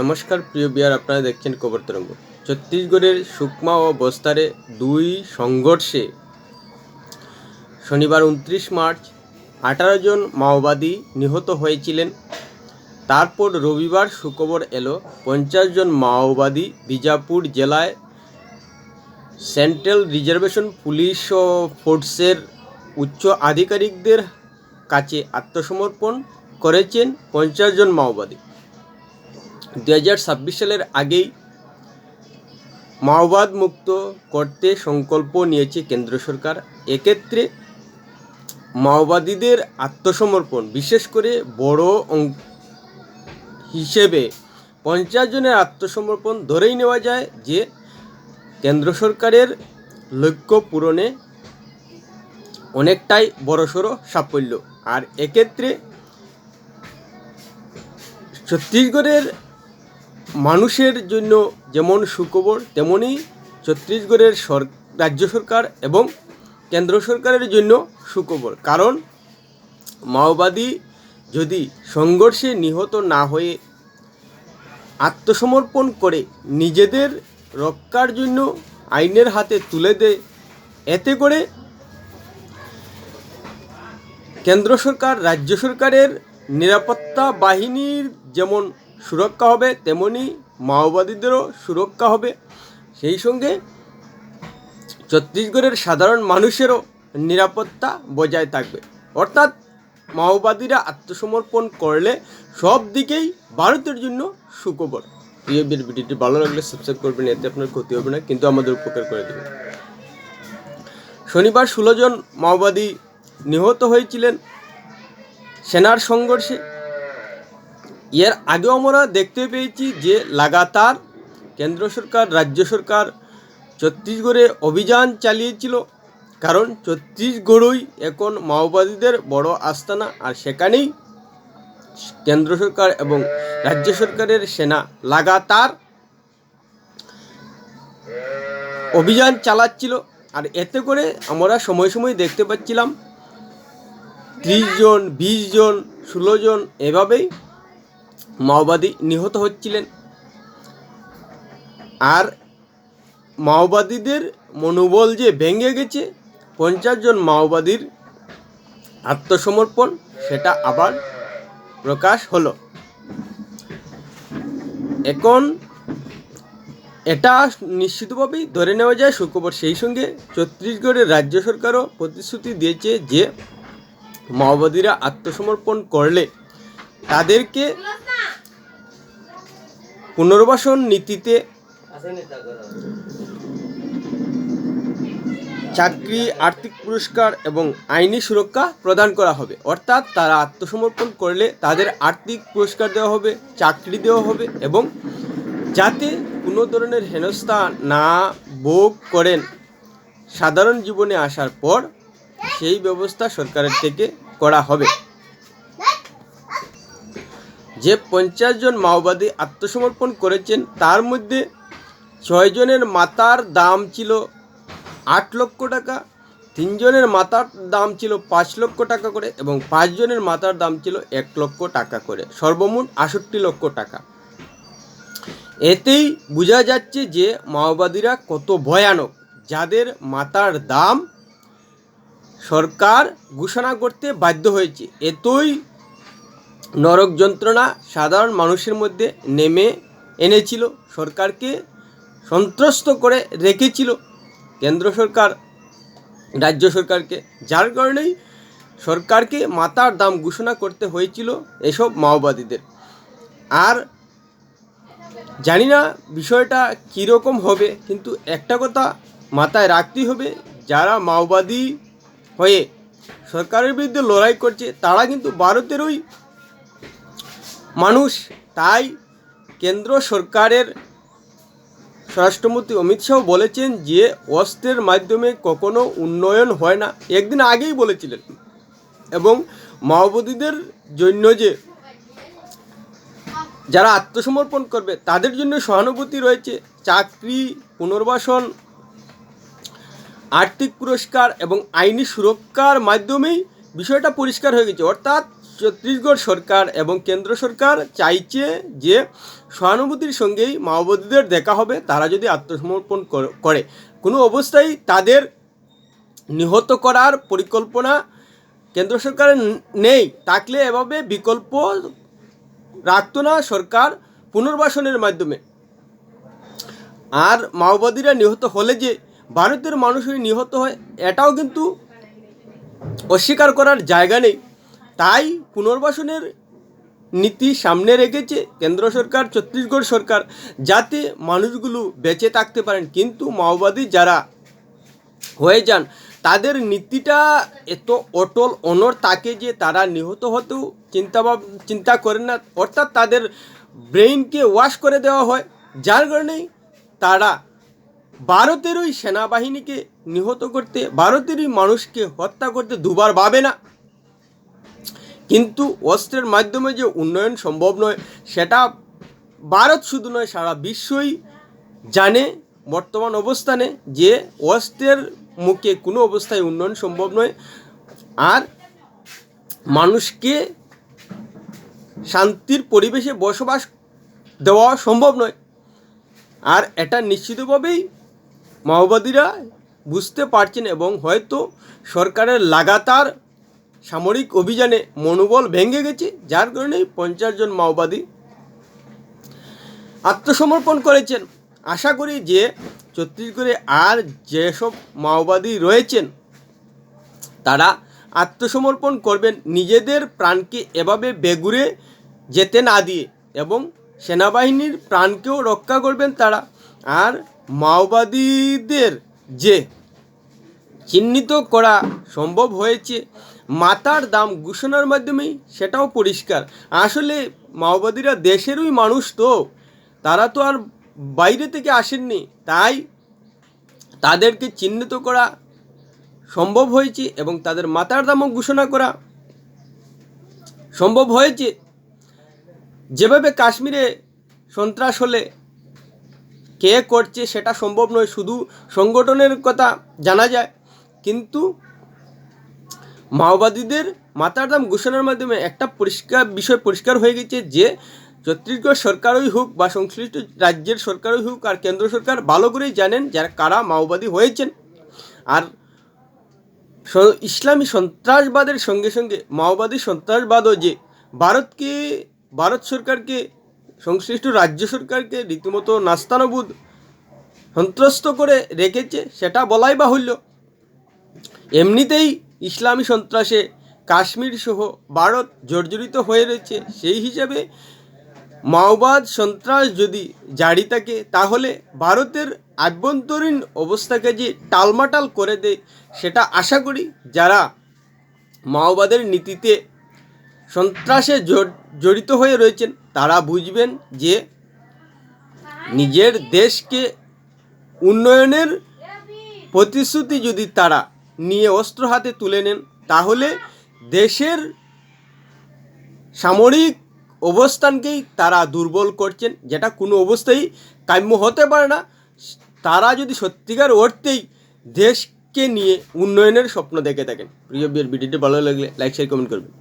নমস্কার, প্রিয় বিয়ার, আপনারা দেখছেন খবর তরঙ্গ। ছত্তিশগড়ের সুকমা ও বস্তারে দুই সংঘর্ষে শনিবার উনত্রিশ মার্চ আঠারো জন মাওবাদী নিহত হয়েছিলেন। তারপর রবিবার সুখবর এলো, পঞ্চাশ জন মাওবাদী বিজাপুর জেলায় সেন্ট্রাল রিজার্ভেশন পুলিশ ও ফোর্সের উচ্চ আধিকারিকদের কাছে আত্মসমর্পণ করেছেন পঞ্চাশ জন মাওবাদী। দু হাজার ছাব্বিশ সালের আগেই মাওবাদ মুক্ত করতে সংকল্প নিয়েছে কেন্দ্র সরকার। এক্ষেত্রে মাওবাদীদের আত্মসমর্পণ, বিশেষ করে বড় হিসেবে পঞ্চাশ জনের আত্মসমর্পণ ধরেই নেওয়া যায় যে কেন্দ্র সরকারের লক্ষ্য পূরণে অনেকটাই বড়সড় সাফল্য। আর এক্ষেত্রে ছত্তিশগড়ের মানুষের জন্য যেমন সুখবর তেমনই ছত্তিশগড়ের সর, রাজ্য সরকার এবং কেন্দ্র সরকারের জন্য সুখবর। কারণ মাওবাদী যদি সংঘর্ষে নিহত না হয়ে আত্মসমর্পণ করে নিজেদের রক্ষার জন্য আইনের হাতে তুলে দেয়, এতে করে কেন্দ্র সরকার, রাজ্য সরকারের নিরাপত্তা বাহিনীর যেমন সুরক্ষা হবে, তেমনি মাওবাদীদেরও সুরক্ষা হবে। সেই সঙ্গে ছত্তিশগড়ের সাধারণ মানুষেরও নিরাপত্তা বজায় থাকবে। অর্থাৎ মাওবাদীরা আত্মসমর্পণ করলে সব দিকেই ভারতের জন্য সুখবর। বীর, ভিডিওটি ভালো লাগলে সাবস্ক্রাইব করবেন, এতে আপনার ক্ষতি হবে না, কিন্তু আমাদের উপকার করে দেবে। শনিবার ষোলো জন মাওবাদী নিহত হয়েছিলেন। সেনার সংঘর্ষে এর আগেও আমরা দেখতে পেয়েছি যে লাগাতার কেন্দ্র সরকার, রাজ্য সরকার ছত্তিশগড়ে অভিযান চালিয়েছিল। কারণ ছত্তিশগড়ই এখন মাওবাদীদের বড় আস্তানা আর সেখানেই কেন্দ্র সরকার এবং রাজ্য সরকারের সেনা লাগাতার অভিযান চালাচ্ছিল। আর এতে করে আমরা সময় সময় দেখতে পাচ্ছিলাম, ত্রিশ জন, বিশ জন, ষোলো জন এভাবেই মাওবাদী নিহত হচ্ছিলেন। আর মাওবাদীদের মনোবল যে ভেঙে গেছে, পঞ্চাশ জন মাওবাদীর আত্মসমর্পণ, সেটা আবার প্রকাশ হলো। এখন এটা নিশ্চিতভাবেই ধরে নেওয়া যায়, সুখবর সেই সঙ্গে ছত্তিশগড়ের রাজ্য সরকারও প্রতিশ্রুতি দিয়েছে যে মাওবাদীরা আত্মসমর্পণ করলে তাদেরকে পুনর্বাসন নীতিতে চাকরি, আর্থিক পুরস্কার এবং আইনি সুরক্ষা প্রদান করা হবে। অর্থাৎ তারা আত্মসমর্পণ করলে তাদের আর্থিক পুরস্কার দেওয়া হবে, চাকরি দেওয়া হবে এবং যাতে কোনো ধরনের হেনস্থা না ভোগ করেন, সাধারণ জীবনে আসার পর সেই ব্যবস্থা সরকারের থেকে করা হবে। যে পঞ্চাশ জন মাওবাদী আত্মসমর্পণ করেছেন, তার মধ্যে ছয়জনের মাতার দাম ছিল আট লক্ষ টাকা তিনজনের মাথার দাম ছিল পাঁচ লক্ষ টাকা করে এবং পাঁচজনের মাথার দাম ছিল এক লক্ষ টাকা করে, সর্বমোট আষট্টি লক্ষ টাকা। এতেই বোঝা যাচ্ছে যে মাওবাদীরা কত ভয়ানক। যাদের মাথার দাম সরকার ঘোষণা করতে বাধ্য হয়েছে। এতই নরক যন্ত্রণা সাধারণ মানুষের মধ্যে নেমে এনেছিল, সরকারকে সন্ত্রস্ত করে রেখেছিল। কেন্দ্র সরকার, রাজ্য সরকারকে। যার কারণেই সরকারকে মাতার দাম ঘোষণা করতে হয়েছিল এসব মাওবাদীদের। আর জানি না বিষয়টা কীরকম হবে, কিন্তু একটা কথা মাথায় রাখতেই হবে, যারা মাওবাদী হয়ে সরকারের বিরুদ্ধে লড়াই করছে, তারা কিন্তু ভারতেরই মানুষ, তাই কেন্দ্র সরকারের স্বরাষ্ট্রমন্ত্রী অমিত শাহ বলেছেন যে, অস্ত্রের মাধ্যমে কখনো উন্নয়ন হয় না। একদিন আগেই বলেছিলেন। এবং মাওবাদীদের জন্য যে, যারা আত্মসমর্পণ করবে, তাদের জন্য সহানুভূতি রয়েছে। চাকরি, পুনর্বাসন, আর্থিক পুরস্কার এবং আইনি সুরক্ষার মাধ্যমেই বিষয়টা পরিষ্কার হয়ে গেছে। অর্থাৎ ছত্তিশগড় সরকার এবং কেন্দ্র সরকার চাইছে যে সহানুভূতির সঙ্গেই মাওবাদীদের দেখা হবে, তারা যদি আত্মসমর্পণ কর- কোনো অবস্থায় তাদের নিহত করার পরিকল্পনা কেন্দ্র সরকারের নেই। থাকলে এভাবে বিকল্প রাখতো না সরকার পুনর্বাসনের মাধ্যমে। আর মাওবাদীরা নিহত হলে যে ভারতের মানুষই নিহত হয়, এটাও কিন্তু অস্বীকার করার জায়গা নেই। তাই পুনর্বাসনের নীতি সামনে রেখেছে কেন্দ্র সরকার, ছত্তিশগড় সরকার, যাতে মানুষগুলো বেঁচে থাকতে পারেন। কিন্তু মাওবাদী যারা হয়ে যান, তাদের নীতিটা এত অটল অনর থাকে যে তারা নিহত হতেও চিন্তা চিন্তা করেন না। অর্থাৎ তাদের ব্রেইনকে ওয়াশ করে দেওয়া হয়। যার কারণেই তারা ভারতেরই সেনাবাহিনীকে নিহত করতে, ভারতেরই মানুষকে হত্যা করতে দুবার ভাবে না। কিন্তু অস্ত্রের মাধ্যমে যে উন্নয়ন সম্ভব নয়, সেটা ভারত শুধু নয়, সারা বিশ্বই জানে বর্তমান অবস্থানে যে অস্ত্রের মুখে কোনো অবস্থায় উন্নয়ন সম্ভব নয়। আর মানুষকে শান্তির পরিবেশে বসবাস দেওয়া সম্ভব নয়। আর এটা নিশ্চিতভাবেই মাওবাদীরা বুঝতে পারছেন এবং হয়তো সরকারের লাগাতার সামরিক অভিযানে মনোবল ভেঙে গেছে, যার কারণেই পঞ্চাশ জন মাওবাদী আত্মসমর্পণ করেছেন। আশা করি যে ছত্তিশগড়ে আর যেসব মাওবাদী রয়েছেন, তারা আত্মসমর্পণ করবেন। নিজেদের প্রাণকে এভাবে বেগুড়ে যেতে না দিয়ে এবং সেনাবাহিনীর প্রাণকেও রক্ষা করবেন তারা। আর মাওবাদীদের যে চিহ্নিত করা সম্ভব হয়েছে মাতার দাম ঘোষণার মাধ্যমেই সেটাও পরিষ্কার। আসলে মাওবাদীরা দেশেরই মানুষ তো। তারা তো আর বাইরে থেকে আসেননি। তাই তাদেরকে চিহ্নিত করা সম্ভব হয়েছে এবং তাদের মাতার দামও ঘোষণা করা সম্ভব হয়েছে। যেভাবে কাশ্মীরে সন্ত্রাস হলে কে করছে সেটা সম্ভব নয়। শুধু সংগঠনের কথা জানা যায়। কিন্তু মাওবাদীদের মাতার দাম ঘোষণার মাধ্যমে একটা পরিষ্কার বিষয় পরিষ্কার হয়ে গেছে যে ছত্তিশগড় সরকারই হোক বা সংশ্লিষ্ট রাজ্যের সরকারই হোক আর কেন্দ্র সরকার, ভালো করেই জানেন যারা কারা মাওবাদী হয়েছেন। আর ইসলামী সন্ত্রাসবাদের সঙ্গে সঙ্গে মাওবাদী সন্ত্রাসবাদও যে ভারতকে, ভারত সরকারকে, সংশ্লিষ্ট রাজ্য সরকারকে রীতিমতো নাস্তানবুদ সন্ত্রস্ত করে রেখেছে, সেটা বলাই বাহুল্য। এমনিতেই ইসলামী সন্ত্রাসে কাশ্মীর সহ ভারত জর্জরিত হয়ে রয়েছে। সেই হিসাবে মাওবাদ সন্ত্রাস যদি জারি থাকে, তাহলে ভারতের আভ্যন্তরীণ অবস্থাকে যে টালমাটাল করে দেয়, সেটা আশা করি যারা মাওবাদের নীতিতে সন্ত্রাসে জড়িত হয়ে রয়েছেন, তারা বুঝবেন যে নিজের দেশকে উন্নয়নের প্রতিশ্রুতি যদি তারা নিয়ে অস্ত্র হাতে তুলে নেন, তাহলে দেশের সামরিক অবস্থানকেই তারা দুর্বল করছেন। যেটা কোনো অবস্থায় কাম্য হতে পারে না। তারা যদি সত্যিকার অর্থেই দেশকে নিয়ে উন্নয়নের স্বপ্ন দেখে থাকেন। প্রিয় বিয়ের ভিডিওটি ভালো লাগলে লাইক শেয়ার কমেন্ট করবেন।